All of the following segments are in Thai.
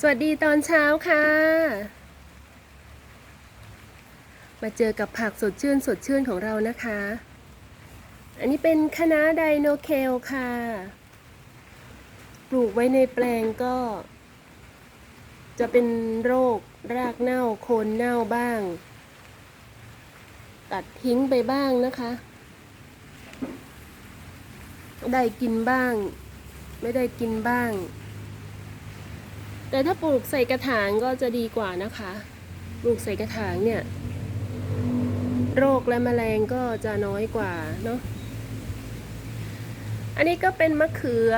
สวัสดีตอนเช้าค่ะ มาเจอกับผักสดชื่นสดชื่นของเรานะคะ อันนี้เป็นคณะไดโนเคลค่ะ ปลูกไว้ในแปลงก็ จะเป็นโรครากเน่าโคนเน่าบ้าง ตัดทิ้งไปบ้างนะคะ ได้กินบ้าง ไม่ได้กินบ้าง แต่ถ้าปลูกใส่กระถางก็จะดีกว่านะคะ ปลูกใส่กระถางเนี่ย โรคและแมลงก็จะน้อยกว่าเนาะ อันนี้ก็เป็นมะเขือ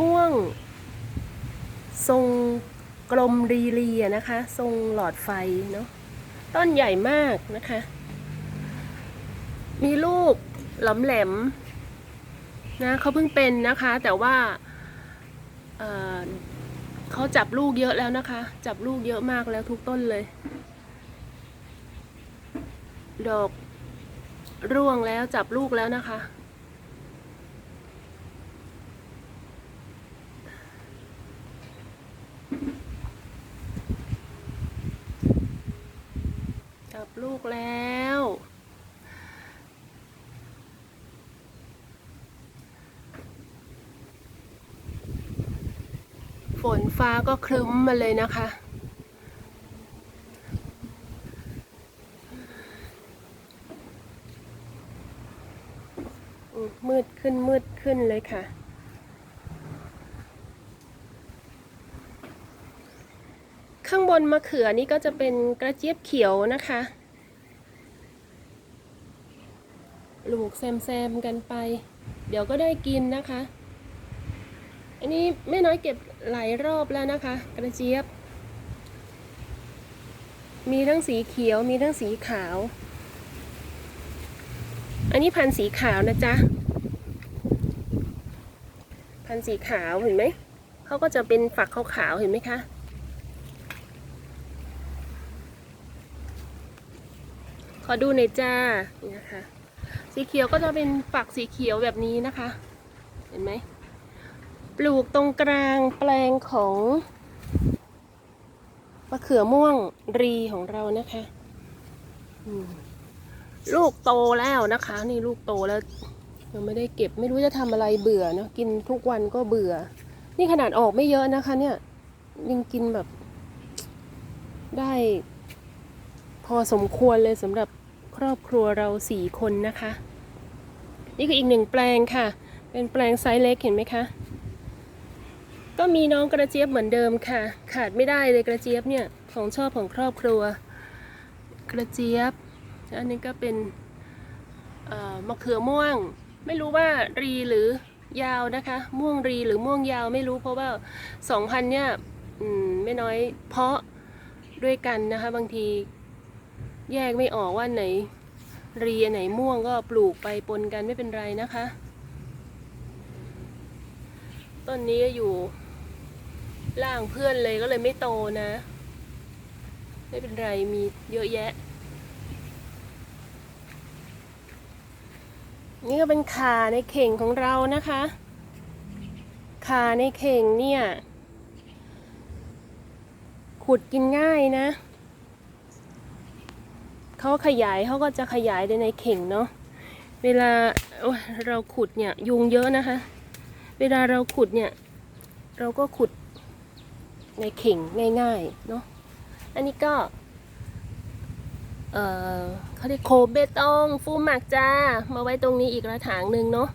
ม่วง ทรงกลมรีรีนะคะ ทรงหลอดไฟเนาะ ต้นใหญ่มากนะคะ มีลูกหลอมแหลมนะเขาเพิ่งเป็นนะคะแต่ว่า เขาจับลูกเยอะแล้วนะคะ จับลูกเยอะมากแล้วทุกต้นเลย ดอกร่วงแล้วจับลูกแล้วนะคะ จับลูกแล้ว ฝนฟ้าก็ครึ้มมาเลยนะคะมมืดขึ้นมืดขึ้นเลยค่ะข้างบนมะเขือนี่ก็จะเป็นกระเจี๊ยบเขียวนะคะปลูกแซมๆกันไป เดี๋ยวก็ได้กินนะคะ อันนี้แม่น้อยเก็บ หลายรอบแล้วนะคะ กระเจี๊ยบ มีทั้งสีเขียวมีทั้งสีขาว อันนี้พันธุ์สีขาวนะจ๊ะ พันธุ์สีขาวเห็นไหมเขาก็จะเป็นฝักขาวๆเห็นไหมคะขอดูหน่อยจ้านี่นะคะ สีเขียวก็จะเป็นฝักสีเขียวแบบนี้นะคะ เห็นไหม ปลูกตรงกลางแปลงของมะเขือม่วงรีของเรานะคะลูกโตแล้วนะคะ นี่ลูกโตแล้วยังไม่ได้เก็บไม่รู้จะทำอะไรเบื่อเนาะกินทุกวันก็เบื่อ นี่ขนาดออกไม่เยอะนะคะ เนี่ยยังกินแบบ ได้ พอสมควรเลยสำหรับครอบครัวเราสี่คนนะคะ นี่คืออีกหนึ่งแปลงค่ะ เป็นแปลงไซส์เล็กเห็นไหมคะ ก็มีน้องกระเจี๊ยบเหมือนเดิมค่ะ ขาดไม่ได้เลยกระเจี๊ยบเนี่ยของชอบของครอบครัว กระเจี๊ยบ อันนี้ก็เป็นมะเขือม่วง ไม่รู้ว่ารีหรือยาวนะคะ ม่วงรีหรือม่วงยาวไม่รู้เพราะว่าสองพันเนี่ยมไม่น้อยเพาะด้วยกันนะคะ บางทีแยกไม่ออกว่าไหนรีไหนม่วงก็ปลูกไปปนกันไม่เป็นไรนะคะ ต้นนี้อยู่ ล่างเพื่อนเลยก็เลยไม่โตนะ ไม่เป็นไรมีเยอะแยะ นี่ก็เป็นขาในเข่งของเรานะคะขาในเข่งเนี่ย ขุดกินง่ายนะเขาขยายเขาก็จะขยายในในเข่งเนาะเวลาเราขุดเนี่ยยุงเยอะนะคะ เวลาเราขุดเนี่ย เราก็ขุด ในเข่งง่ายๆเนาะอันนี้ก็ เออเขาเรียกโคเบตอง ฟูหมักจ้า มาไว้ตรงนี้อีกกระถางหนึ่งเนาะ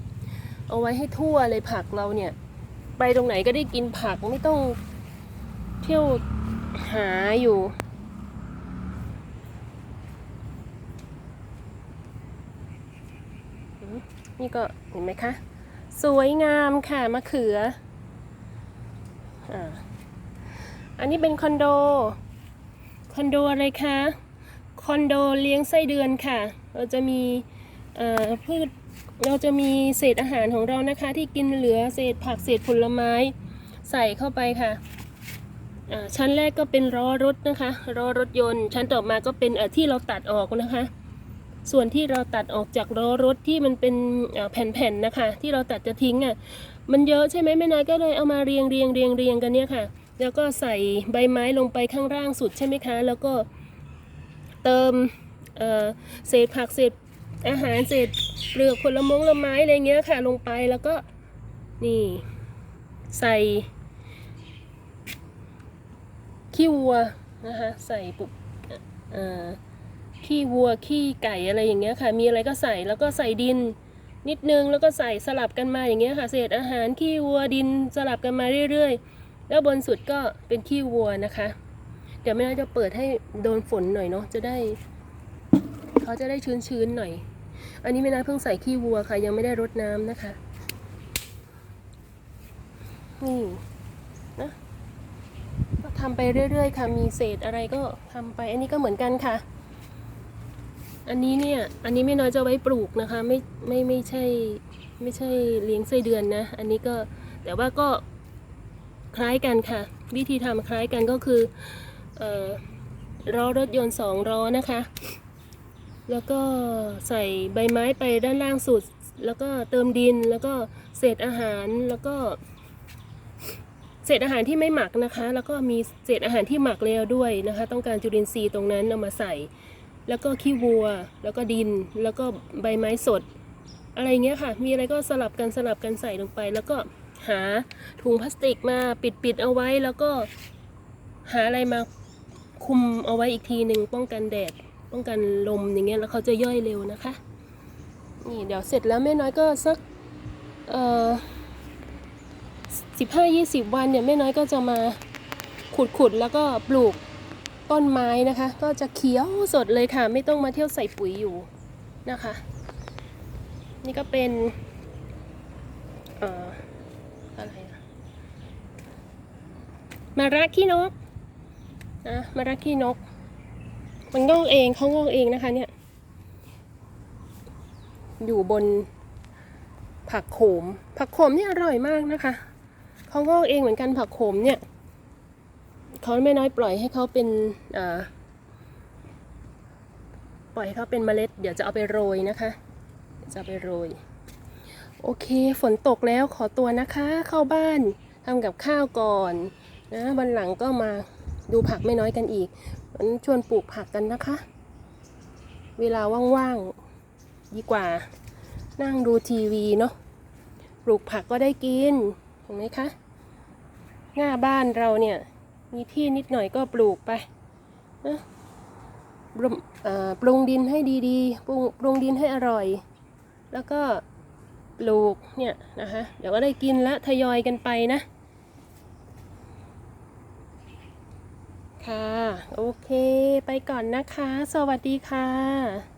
เอาไว้ให้ทั่วเลยผักเราเนี่ย ไปตรงไหนก็ได้กินผักไม่ต้องเที่ยวหาอยู่นี่ก็เห็นไหมคะ สวยงามค่ะมะเขือ อ่า อันนี้เป็นคอนโด คอนโดอะไรคะ คอนโดเลี้ยงไส้เดือนค่ะ เราจะมีพืช เราจะมีเศษอาหารของเรานะคะ ที่กินเหลือเศษผักเศษผลไม้ใส่เข้าไปค่ะ ชั้นแรกก็เป็นล้อรถนะคะ ล้อรถยนต์ ชั้นต่อมาก็เป็นที่เราตัดออกนะคะ ส่วนที่เราตัดออกจากล้อรถที่มันเป็นแผ่นๆนะคะ ที่เราตัดจะทิ้งอะ มันเยอะใช่ไหมแม่นายก็เลยเอามาเรียงเรียงเรียงเรียงกันเนี่ยค่ะ แล้วก็ใส่ใบไม้ลงไปข้างล่างสุดใช่ไหมคะ แล้วก็เติมเเศษผักเศษอาหารเศษเปลือกผลมงละไม้อะไรเงี้ยค่ะลงไปแล้วก็นี่ใส่ขี้วัวนะคะใส่ปุบขี้วัวขี้ไก่อะไรอย่างเงี้ยค่ะ มีอะไรก็ใส่แล้วก็ใส่ดินนิดนึงแล้วก็ใส่สลับกันมาอย่างเงี้ยค่ะ เศษอาหารขี้วัวดินสลับกันมาเรื่อยๆ แล้วบนสุดก็เป็นขี้วัวนะคะ เดี๋ยวแม่น้อยจะเปิดให้โดนฝนหน่อยเนาะจะได้เขาจะได้ชื้นๆหน่อย อันนี้แม่น้อยเพิ่งใส่ขี้วัวค่ะ ยังไม่ได้รดน้ำนะคะนี่นะก็ทำไปเรื่อยๆค่ะ มีเศษอะไรก็ทำไป อันนี้ก็เหมือนกันค่ะ อันนี้เนี่ย อันนี้แม่น้อยจะไว้ปลูกนะคะ ไม่ไม่ไม่ใช่ไม่ใช่เลี้ยงไส้เดือนนะ อันนี้ก็แต่ว่าก็ คล้ายกันค่ะ วิธีทำคล้ายกันก็คืออล้อรถยนต์สองล้อนะคะ แล้วก็ใส่ใบไม้ไปด้านล่างสุด แล้วก็เติมดินแล้วก็เศษอาหารแล้วก็ เศษอาหารที่ไม่หมักนะคะ แล้วก็มีเศษอาหารที่หมักแล้วด้วยนะคะ ต้องการจุลินทรีย์ตรงนั้นเอามาใส่ แล้วก็ขี้วัว แล้วก็ดิน แล้วก็ใบไม้สด อะไรเงี้ยค่ะ มีอะไรก็สลับกันสลับกันใส่ลงไปแล้วก็ หาถุงพลาสติกมาปิดปิดๆเอาไว้แล้วก็หาอะไรมาคุมเอาไว้อีกทีหนึ่งป้องกันแดด ป้องกันลมอย่างเงี้ยแล้วเขาจะย่อยเร็วนะคะ นี่เดี๋ยวเสร็จแล้วแม่น้อยก็สักเอ่อสิบห้ายี่สิบวันเนี่ยแม่น้อยก็จะมาขุดขุดแล้วก็ปลูกต้นไม้นะคะ ก็จะเขียวสดเลยค่ะ ไม่ต้องมาเที่ยวใส่ปุ๋ยอยู่นะคะ นี่ก็เป็นเอ่อ อะไรอะมารักขี้นกนะมารักขี้นก มันงอกเองเขางอกเองนะคะเนี่ย อยู่บนผักโขม ผักโขมเนี่ยอร่อยมากนะคะเขางอกเองเหมือนกันผักโขมเนี่ยเขาไม่น้อยปล่อยให้เขาเป็นอ่อปล่อยให้เขาเป็นเมล็ด เดี๋ยวจะเอาไปโรยนะคะ จะเอาไปโรย โอเค ฝนตกแล้วขอตัวนะคะ เข้าบ้านทำกับข้าวก่อนนะวันหลังก็มาดูผักไม่น้อยกันอีกวันชวนปลูกผักกันนะคะ เวลาว่างๆดีกว่า นั่งดูทีวีเนาะปลูกผักก็ได้กินเห็นไหมคะหน้าบ้านเราเนี่ย มีที่นิดหน่อยก็ปลูกไปนะปรุงดินให้ดีๆปรุงปรุงดินให้อร่อย แล้วก็ ปลูกเนี่ยนะคะเดี๋ยวก็ได้กินละทยอยกันไปนะ ค่ะ โอเค ไปก่อนนะคะ สวัสดีค่ะ